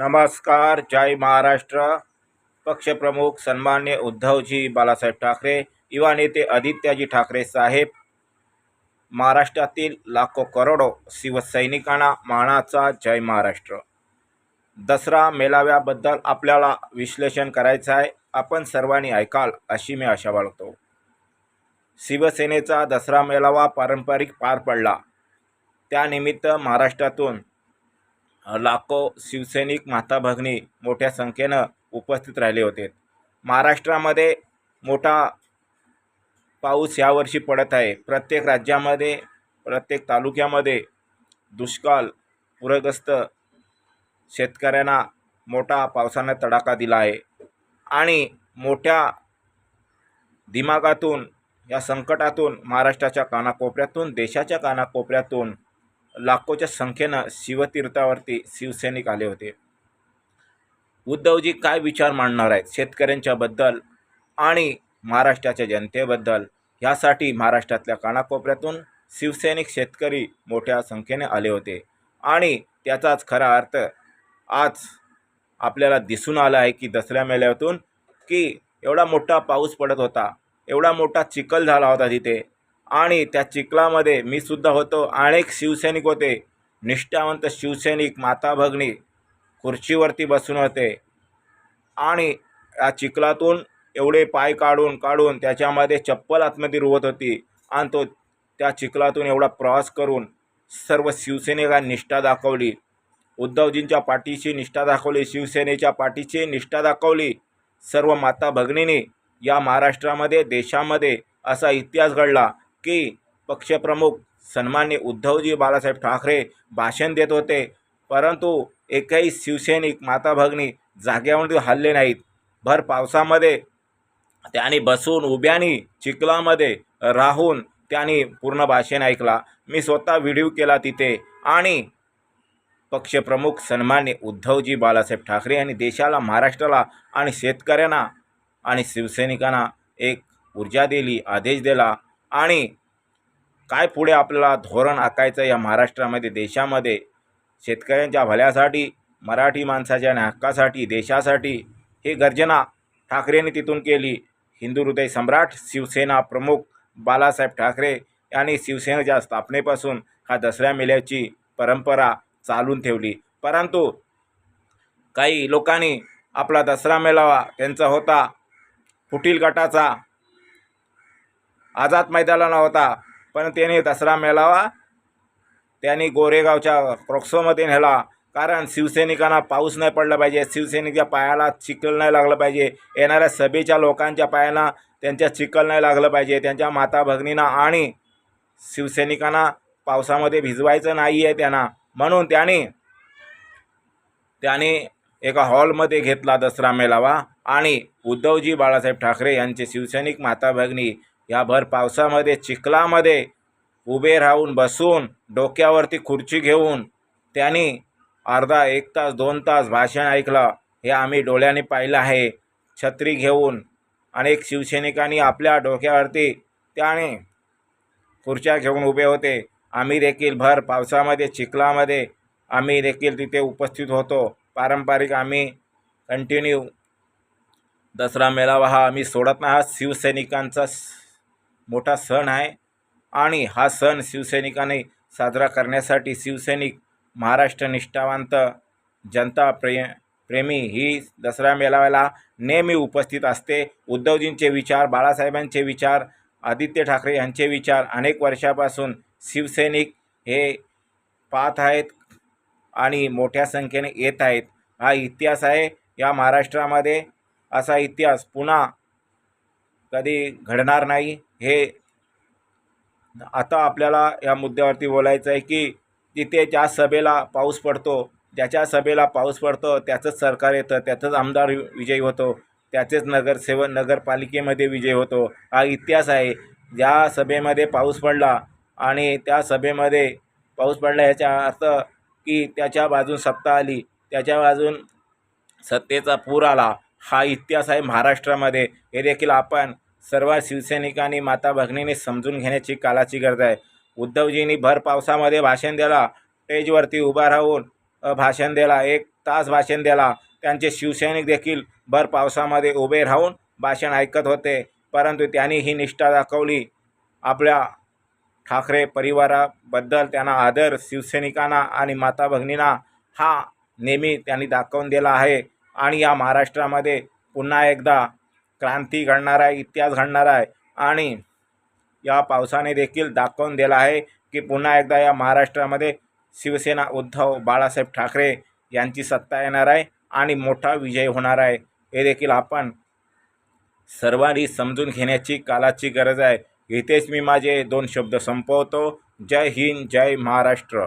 नमस्कार जय महाराष्ट्र. पक्षप्रमुख सन्मान्य उद्धवजी बाळासाहेब ठाकरे युवा नेते आदित्यजी ठाकरे साहेब महाराष्ट्रातील लाखो करोडो शिवसैनिकांना मानाचा जय महाराष्ट्र. दसरा मेळाव्याबद्दल आपल्याला विश्लेषण करायचं आहे. आपण सर्वांनी ऐकाल अशी मी आशा बाळगतो. शिवसेनेचा दसरा मेळावा पारंपरिक पार पडला. त्यानिमित्त महाराष्ट्रातून लाखो शिवसैनिक माता भगिनी मोठ्या संख्येनं उपस्थित राहिले होते. महाराष्ट्रामध्ये मोठा पाऊस यावर्षी पडत आहे. प्रत्येक राज्यामध्ये प्रत्येक तालुक्यामध्ये दुष्काळ पूरग्रस्त शेतकऱ्यांना मोठा पावसानं तडाखा दिला आहे. आणि मोठ्या दिमागातून या संकटातून महाराष्ट्राच्या कानाकोपऱ्यातून देशाच्या कानाकोपऱ्यातून लाखोच्या संख्येनं शिवतीर्थावरती शिवसैनिक आले होते. उद्धवजी काय विचार मांडणार आहेत? शेतकऱ्यांच्याबद्दल आणि महाराष्ट्राच्या जनतेबद्दल ह्यासाठी महाराष्ट्रातल्या कानाकोपऱ्यातून शिवसैनिक शेतकरी मोठ्या संख्येने आले होते. आणि त्याचाच खरा अर्थ आज आपल्याला दिसून आला आहे की दसऱ्या मेळ्यातून की एवढा मोठा पाऊस पडत होता. एवढा मोठा चिखल झाला होता तिथे. आणि त्या चिखलामध्ये मी सुद्धा होतो. अनेक शिवसैनिक होते. निष्ठावंत शिवसैनिक माता भगिनी खुर्चीवरती बसून होते. आणि या चिखलातून एवढे पाय काढून काढून त्याच्यामध्ये चप्पल आतमध्ये रुवत होती आणि तो त्या चिखलातून एवढा प्रवास करून सर्व शिवसेनेला निष्ठा दाखवली. उद्धवजींच्या पाठीची निष्ठा दाखवली शिवसेनेच्या पाठीची निष्ठा दाखवली. सर्व माता भगिनीने या महाराष्ट्रामध्ये देशामध्ये असा इतिहास घडला. की पक्षप्रमुख सन्मान्य उद्धवजी बाळासाहेब ठाकरे भाषण देत होते. परंतु एकही शिवसैनिक माता भगिनी जाग्यावर हल्ले नाहीत. भर पावसामध्ये त्यांनी बसून उभ्यानी चिखलामध्ये राहून त्यांनी पूर्ण भाषण ऐकला. मी स्वतः व्हिडिओ केला तिथे आणि पक्षप्रमुख सन्मान्य उद्धवजी बाळासाहेब ठाकरे यांनी देशाला महाराष्ट्राला आणि शेतकऱ्यांना आणि शिवसैनिकांना एक ऊर्जा दिली आदेश दिला. आणि काय पुढे आपल्याला धोरण आखायचं या महाराष्ट्रामध्ये देशामध्ये? शेतकऱ्यांच्या भल्यासाठी मराठी माणसाच्या आणि हक्कासाठी देशासाठी ही गर्जना ठाकरेंनी तिथून केली. हिंदू हृदय सम्राट शिवसेना प्रमुख बालासाहेब ठाकरे यांनी शिवसेनेच्या स्थापनेपासून हा दसऱ्या मेल्याची परंपरा चालून ठेवली. परंतु काही लोकांनी आपला दसरा मेळावा त्यांचा होता. फुटील गटाचा आझाद मैदानाला होता. पण त्याने दसरा मेळावा त्यांनी गोरेगावच्या क्रोक्सोमध्ये नेला. कारण शिवसैनिकांना पाऊस नाही पडला पाहिजे. शिवसैनिकच्या पायाला चिखल नाही लागलं पाहिजे. येणाऱ्या सभेच्या लोकांच्या पायांना त्यांच्या चिखल नाही लागलं पाहिजे. त्यांच्या माता भगिनींना आणि शिवसैनिकांना पावसामध्ये भिजवायचं नाही आहे त्यांना. म्हणून त्याने त्याने एका हॉलमध्ये घेतला दसरा मेळावा. आणि उद्धवजी बाळासाहेब ठाकरे यांचे शिवसैनिक माता भगिनी या भर पावसामध्ये चिखलामध्ये उभे राहून बसून डोक्यावरती खुर्ची घेऊन त्यांनी अर्धा एक तास दोन तास भाषण ऐकलं. हे आम्ही डोळ्याने पाहिलं आहे. छत्री घेऊन अनेक शिवसैनिकांनी आपल्या डोक्यावरती त्याने खुर्च्या घेऊन उभे होते. आम्ही देखील भर पावसामध्ये चिखलामध्ये आम्ही देखील तिथे उपस्थित होतो. पारंपरिक आम्ही कंटिन्यू दसरा मेळावा हा आम्ही सोडत नाही. हा शिवसैनिकांचा मोठा सण आहे. आणि हा सण शिवसैनिकाने साजरा करण्यासाठी शिवसैनिक महाराष्ट्र निष्ठावंत जनता प्रे प्रेमी ही दसरा मेळाव्याला नेहमी उपस्थित असते. उद्धवजींचे विचार बाळासाहेबांचे विचार आदित्य ठाकरे यांचे विचार अनेक वर्षापासून शिवसैनिक हे पाहत आहेत आणि मोठ्या संख्येने येत आहेत. हा इतिहास आहे. या महाराष्ट्रामध्ये असा इतिहास पुन्हा कधी घडणार नाही. हे आता आपल्याला या मुद्द्यावरती बोलायचं आहे की तिथे ज्या सभेला पाऊस पडतो ज्याच्या सभेला पाऊस पडतो त्याचंच सरकार येतं त्याचंच आमदार विजयी होतो त्याचेच नगरसेवक नगरपालिकेमध्ये विजय होतो. हा इतिहास आहे. ज्या सभेमध्ये पाऊस पडला आणि त्या सभेमध्ये पाऊस पडला ह्याचा अर्थ की त्याच्या बाजून सत्ता आली त्याच्या बाजून सत्तेचा पूर आला. हा इतिहास आहे महाराष्ट्रामध्ये. हे देखील आपण सर्व शिवसैनिकांनी माता भगिनीने समजून घेण्याची कालाची गरज आहे. उद्धवजींनी भर पावसामध्ये भाषण दिला. स्टेजवरती उभा राहून भाषण दिला. एक तास भाषण दिला. त्यांचे शिवसैनिक देखील भर पावसामध्ये उभे राहून भाषण ऐकत होते. परंतु त्यांनी ही निष्ठा दाखवली. आपल्या ठाकरे परिवाराबद्दल त्यांना आदर शिवसैनिकांना आणि माता भगिनींना हा नेहमी त्यांनी दाखवून दिला आहे. आणि या महाराष्ट्रामध्ये पुन्हा एकदा क्रांती घडणार आहे इतिहास घडणार आहे आणि या पावसाने देखील दाखवून दिला आहे की पुन्हा एकदा या महाराष्ट्रामध्ये शिवसेना उद्धव बाळासाहेब ठाकरे यांची सत्ता येणार आहे आणि मोठा विजय होणार आहे. हे देखील आपण सर्वांनी समजून घेण्याची कालाची गरज आहे. इथेच मी माझे दोन शब्द संपवतो. जय हिंद जय महाराष्ट्र.